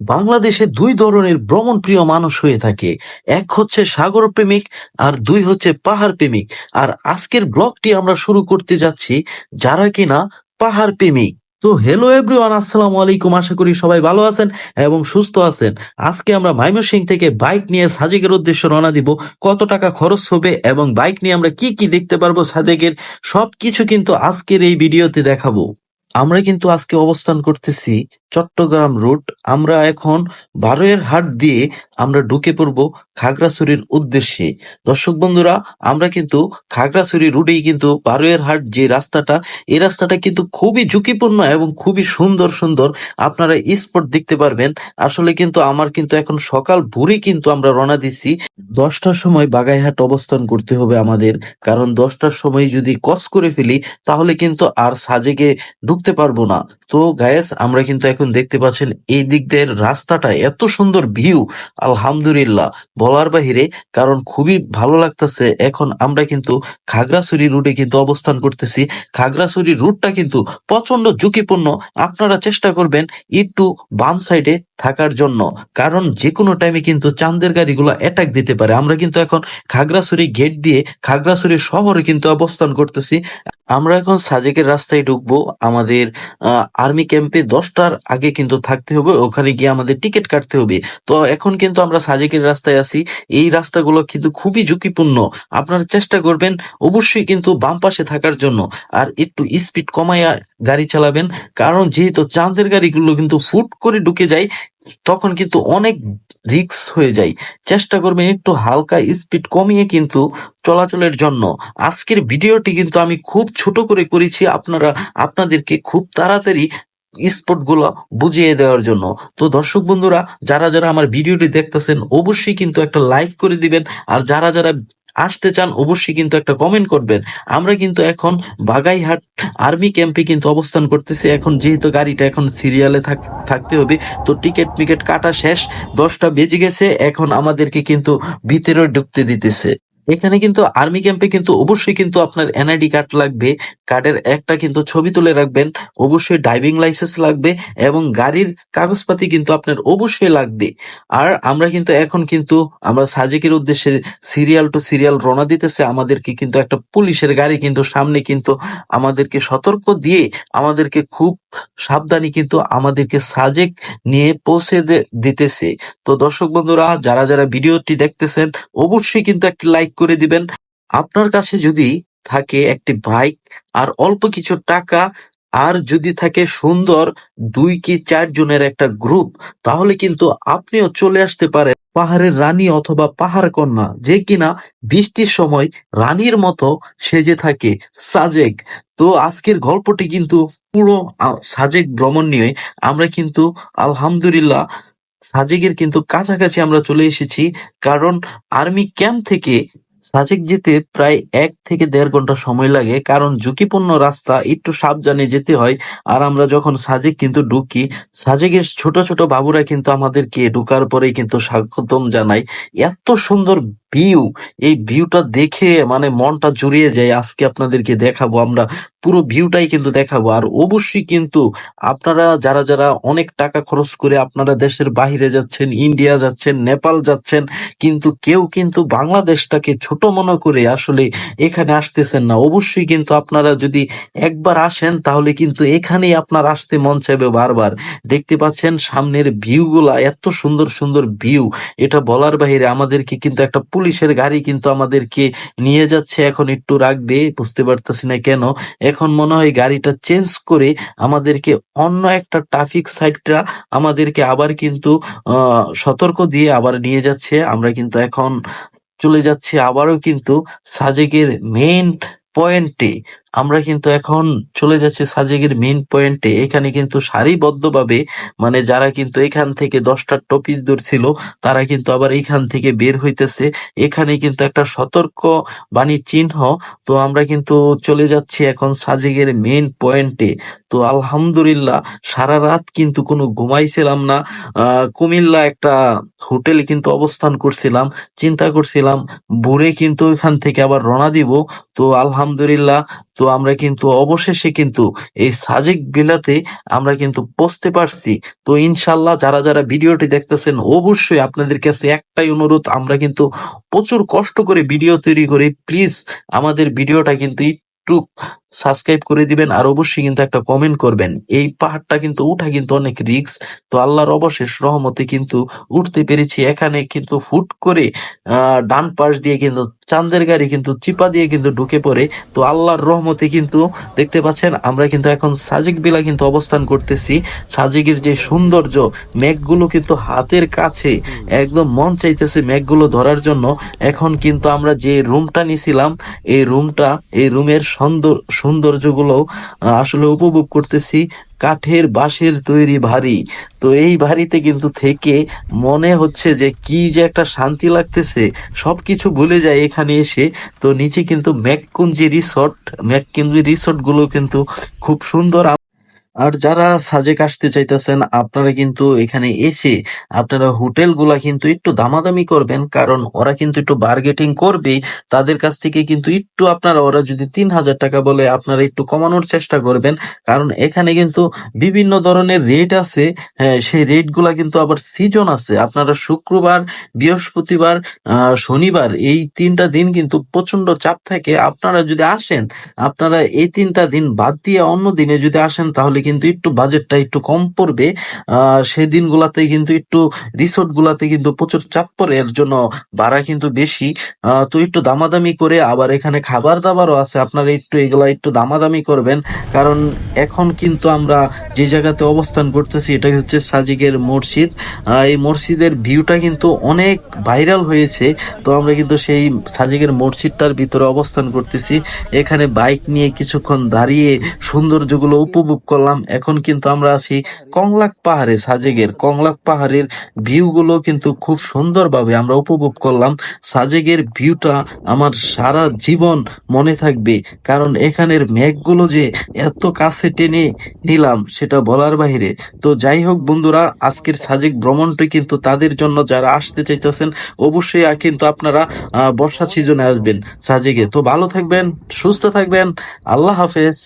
বাংলাদেশে দুই ধরনের ভ্রমণ প্রিয় মানুষ হয়ে থাকে। এক হচ্ছে সাগর প্রেমিক আর দুই হচ্ছে পাহাড় প্রেমিক। আর আজকের ব্লগটি আমরা শুরু করতে যাচ্ছি যারা কিনা পাহাড় প্রেমিক। তো হ্যালো এভরিওয়ান আসসালামু আলাইকুম। আশা করি সবাই ভালো আছেন এবং সুস্থ আছেন। আজকে আমরা ময়মনসিং থেকে বাইক নিয়ে সাজেকের উদ্দেশ্যে রওনা দিব। কত টাকা খরচ হবে এবং বাইক নিয়ে আমরা কি কি দেখতে পারব সাজেকের সবকিছু কিন্তু আজকের এই ভিডিওতে দেখাবো। আমরা কিন্তু আজকে অবস্থান করতেছি চট্টগ্রাম রুট আমরা এখন বারোয়ের হাট দিয়ে আমরা ঢুকে পড়ব খাগড়াছড়ির উদ্দেশ্যে। দর্শক বন্ধুরা, আমরা কিন্তু খাগড়াছড়ি রুটেই কিন্তু বারোয়ের হাট যে রাস্তাটা, এই রাস্তাটা কিন্তু খুবই ঝুঁকিপূর্ণ এবং খুবই সুন্দর সুন্দর আপনারা স্পট দেখতে পারবেন। আসলে কিন্তু আমার কিন্তু এখন সকাল ভোরে কিন্তু আমরা রওনা দিচ্ছি দশটার সময় বাগাইহাট অবস্থান করতে হবে আমাদের, কারণ দশটার সময় যদি কস করে ফেলি, তাহলে কিন্তু আর সাজেকে ঢুকতে পারব না। তো গায়েস আমরা কিন্তু এখন দেখতে পাচ্ছেন এই দিক দিয়ে রাস্তাটা এত সুন্দর ভিউ আলহামদুলিল্লাহ। বলার বাহিরে কারণ খুবই ভালো লাগতেছে, এখন আমরা কিন্তু খাগড়াছড়ি রুটে কিন্তু অবস্থান করতেছি। খাগড়াছড়ি রুটটা কিন্তু প্রচণ্ড ঝুঁকিপূর্ণ। আপনারা চেষ্টা করবেন একটু বাম সাইডে থাকার জন্য। কারণ যে কোনো টাইমে কিন্তু চান্দের গাড়িগুলো অ্যাটাক দিতে পারে। আমরা কিন্তু এখন খাগড়াছড়ি গেট দিয়ে খাগড়াছড়ি শহরে কিন্তু অবস্থান করতেছি। আমরা এখন সাজেকের রাস্তায় ঢুকবো। আমাদের আর্মি ক্যাম্পে দশটার আগে কিন্তু থাকতে হবে, ওখানে গিয়ে আমাদের টিকিট কাটতে হবে। তো এখন কিন্তু আমরা সাজেকের রাস্তায় আছি। এই রাস্তাগুলো কিন্তু খুবই ঝুঁকিপূর্ণ। আপনারা চেষ্টা করবেন অবশ্যই কিন্তু বাম পাশে থাকার জন্য। আর একটু স্পিড কমাইয়া গাড়ি চালাবেন। কারণ যেহেতু চাঁদের গাড়িগুলো কিন্তু ফুট করে ঢুকে যায় তখন কিন্তু অনেক রিস্ক হয়ে যায়। চেষ্টা করবেন একটু হালকা স্পিড কমিয়ে কিন্তু চলাচলের জন্য। আজকের ভিডিওটি কিন্তু আমি খুব ছোট করে করেছি আপনারা, আপনাদেরকে খুব তাড়াতাড়ি স্পটগুলো বুঝিয়ে দেওয়ার জন্য। তো দর্শক বন্ধুরা, যারা যারা আমার ভিডিওটি দেখতেছেন, অবশ্যই কিন্তু একটা লাইক করে দিবেন। আর যারা যারা আসতে চান, অবশ্যই কিন্তু একটা কমেন্ট করবেন। আমরা কিন্তু এখন বাগাইহাট আর্মি ক্যাম্পে কিন্তু অবস্থান করতেছি। এখন যেহেতু গাড়িটা এখন সিরিয়ালে থাকতে হবে, তো টিকিট মিকেট কাটা শেষ। দশটা বেজে গেছে, এখন আমাদেরকে কিন্তু ভিতরে ঢুকতে দিতেছে। এখানে কিন্তু আর্মি ক্যাম্পে কিন্তু অবশ্যই কিন্তু আপনার এনআইডি কার্ড লাগবে, কার্ডের একটা কিন্তু ছবি তুলে রাখবেন, অবশ্যই ড্রাইভিং লাইসেন্স লাগবে এবং গাড়ির কাগজপাতি কিন্তু আপনার অবশ্যই লাগবে। আর আমরা কিন্তু এখন কিন্তু, আমরা সাজেকের উদ্দেশ্যে সিরিয়াল টু সিরিয়াল রওনা দিতেছে, আমাদেরকে কিন্তু একটা পুলিশের গাড়ি কিন্তু সামনে কিন্তু আমাদেরকে সতর্ক দিয়ে, আমাদেরকে খুব সাবধানী কিন্তু আমাদেরকে সাজেক নিয়ে পৌঁছে দিতেছে। তো দর্শক বন্ধুরা, যারা যারা ভিডিওটি দেখতেছেন, অবশ্যই কিন্তু একটি লাইক করে দিবেন। আপনার কাছে যদি থাকে একটি বাইক আর অল্প কিছু টাকা আর যদি থাকে সুন্দর দুই কি চার জনের একটা গ্রুপ তাহলে কিন্তু আপনিও চলে আসতে পারেন পাহাড়ের রানী অথবা পাহাড় কন্যা যে কিনা বৃষ্টির সময় রানীর মতো সেজে থাকে সাজেক। তো আজকের গল্পটি কিন্তু পুরো সাজেক ভ্রমণ নিয়ে আমরা কিন্তু আলহামদুলিল্লাহ সাজেকের কিন্তু কাছাকাছি আমরা চলে এসেছি। কারণ আর্মি ক্যাম্প থেকে সাজেক যেতে প্রায় এক থেকে দেড় ঘণ্টা সময় লাগে, কারণ ঝুঁকিপূর্ণ রাস্তা, একটু সাবধানে যেতে হয়। আর আমরা যখন সাজেক কিন্তু ঢুকি, সাজেকের ছোট ছোট বাবুরা কিন্তু আমাদেরকে ঢুকার পরেই কিন্তু স্বাগতম জানাই এত সুন্দর ভিউ এই ভিউটা দেখে মানে মনটা জুড়িয়ে যায়, আজকে আপনাদেরকে দেখাবো, আমরা পুরো ভিউটাই কিন্তু দেখাবো। আর অবশ্যই কিন্তু আপনারা যারা যারা অনেক টাকা খরচ করে আপনারা দেশের বাহিরে যাচ্ছেন ইন্ডিয়া যাচ্ছেন নেপাল যাচ্ছেন, কিন্তু কেউ কিন্তু বাংলাদেশটাকে ছোট মনে করে আসলে এখানে আসতেছেন না। অবশ্যই কিন্তু আপনারা যদি একবার আসেন, তাহলে কিন্তু এখানেই আপনার আসতে মন চাইবে বারবার। দেখতে পাচ্ছেন সামনের ভিউগুলা এত সুন্দর সুন্দর ভিউ এটা বলার বাহিরে আমাদেরকে কিন্তু একটা পুলিশের গাড়ি কিন্তু আমাদেরকে নিয়ে যাচ্ছে। এখন একটু রাখবে, বুঝতে পারতেছি না কেন। এখন মনে হয় গাড়িটা চেঞ্জ করে আমাদেরকে অন্য একটা ট্রাফিক সাইডটা আমাদেরকে আবার কিন্তু সতর্ক দিয়ে আবার নিয়ে যাচ্ছে। আমরা কিন্তু এখন চলে যাচ্ছে আবারও কিন্তু সাজেকের মেইন পয়েন্টে আমরা কিন্তু এখন চলে যাচ্ছি সাজেকের মেইন পয়েন্টে এখানে কিন্তু সারিবদ্ধভাবে মানে যারা কিন্তু এখান থেকে দশটা টপিস দূর ছিল, তারা কিন্তু আবার এখান থেকে বের হইতেছে। এখানে কিন্তু একটা সতর্ক বাণী চিহ্ন। তো আমরা কিন্তু চলে যাচ্ছি এখন সাজেকের মেইন পয়েন্টে তো আলহামদুলিল্লাহ, সারা রাত কিন্তু কোনো ঘুমাইছিলাম না। কুমিল্লা একটা হোটেলে কিন্তু অবস্থান করছিলাম, চিন্তা করছিলাম, ভোরে কিন্তু এখান থেকে আবার রওনা দিব। তো আলহামদুলিল্লাহ তো আমরা কিন্তু অবশেষে কিন্তু এই সাজেক বিলাতে আমরা কিন্তু পৌঁছতে পারছি। তো ইনশাল্লাহ যারা যারা ভিডিওটি দেখতেছেন, অবশ্যই আপনাদের কাছে একটাই অনুরোধ, আমরা কিন্তু প্রচুর কষ্ট করে ভিডিও তৈরি করি। প্লিজ আমাদের ভিডিওটা কিন্তু একটু সাবস্ক্রাইব করে দিবেন আর অবশ্যই কিন্তু একটা কমেন্ট করবেন। এই পাহাড়টা কিন্তু উঠা কিন্তু অনেক রিক্স তো আল্লাহর অবশেষ রহমতে কিন্তু উঠতে পেরেছি। এখানে কিন্তু ফুট করে আহ ডান পাশ দিয়ে কিন্তু চান্দের গাড়ি কিন্তু চিপা দিয়ে কিন্তু ঢুকে পড়ে। তো আল্লাহর রহমতে কিন্তু দেখতে পাচ্ছেন আমরা কিন্তু এখন সাজেক বিলা কিন্তু অবস্থান করতেছি। সাজেকের যে সৌন্দর্য মেঘগুলো কিন্তু হাতের কাছে একদম মন চাইতেছে মেঘগুলো ধরার জন্য। এখন কিন্তু আমরা যে রুমটা নিছিলাম এই রুমটা এই রুমের সুন্দর সৌন্দর্যগুলো আসলে উপভোগ করতেছি কাঠের বাঁশের তৈরি ভারী। তো এই ভারিতে কিন্তু থেকে মনে হচ্ছে যে কি যে একটা শান্তি লাগতেছে সব কিছু ভুলে যায় এখানে এসে। তো নিচে কিন্তু ম্যাককুঞ্জি রিসর্ট ম্যাককুঞ্জি রিসর্টগুলো কিন্তু খুব সুন্দর আর যারা সাজেক আসতে চাইতেছেন আপনারা কিন্তু এখানে এসে আপনারা হোটেলগুলা কিন্তু একটু দামাদামি করবেন কারণ ওরা কিন্তু একটু বার্গেটিং করবে তাদের কাছ থেকে কিন্তু একটু আপনারা ওরা যদি তিন হাজার টাকা বলে আপনারা একটু কমানোর চেষ্টা করবেন। কারণ এখানে কিন্তু বিভিন্ন ধরনের রেট আছে হ্যাঁ, সেই রেটগুলা কিন্তু আবার সিজন আছে। আপনারা শুক্রবার বৃহস্পতিবার শনিবার এই তিনটা দিন কিন্তু প্রচণ্ড চাপ থাকে। আপনারা যদি আসেন আপনারা এই তিনটা দিন বাদ দিয়ে অন্য দিনে যদি আসেন তাহলে কিন্তু একটু বাজেটটা একটু কম পড়বে। সেই দিনগুলাতে কিন্তু একটু রিসোর্ট গুলাতে কিন্তু প্রচুর চাপ পড়ে, এর জন্য ভাড়া কিন্তু বেশি। তো একটু দামাদামি করে আবার এখানে খাবার দাবারও আছে, আপনারা একটু এগুলা একটু দামাদামি করবেন। কারণ এখন কিন্তু আমরা যে জায়গাতে অবস্থান করতেছি, এটা হচ্ছে সাজিকের মসজিদ। এই মসজিদের ভিউটা কিন্তু অনেক ভাইরাল হয়েছে। তো আমরা কিন্তু সেই সাজিকের মসজিদটার ভিতরে অবস্থান করতেছি। এখানে বাইক নিয়ে কিছুক্ষণ দাঁড়িয়ে সৌন্দর্যগুলো উপভোগ করলাম। এখন কিন্তু আমরা আছি কংলাক পাহাড়ে। সাজেগের। কংলাক পাহাড়ের ভিউগুলো কিন্তু খুব সুন্দরভাবে আমরা উপভোগ করলাম। সাজেগের ভিউটা আমার সারা জীবন মনে থাকবে কারণ এখানের মেঘগুলো যে এত কাছে টেনে নিলাম সেটা বলার বাইরে তো যাই হোক বন্ধুরা আজকের সাজেক ভ্রমণটি কিন্তু তাদের জন্য যারা আসতে চাইতেছেন অবশ্যই কিন্তু আপনারা আহ, বর্ষা সিজনে আসবেন সাজেকে তো ভালো থাকবেন সুস্থ থাকবেন আল্লাহ হাফেজ।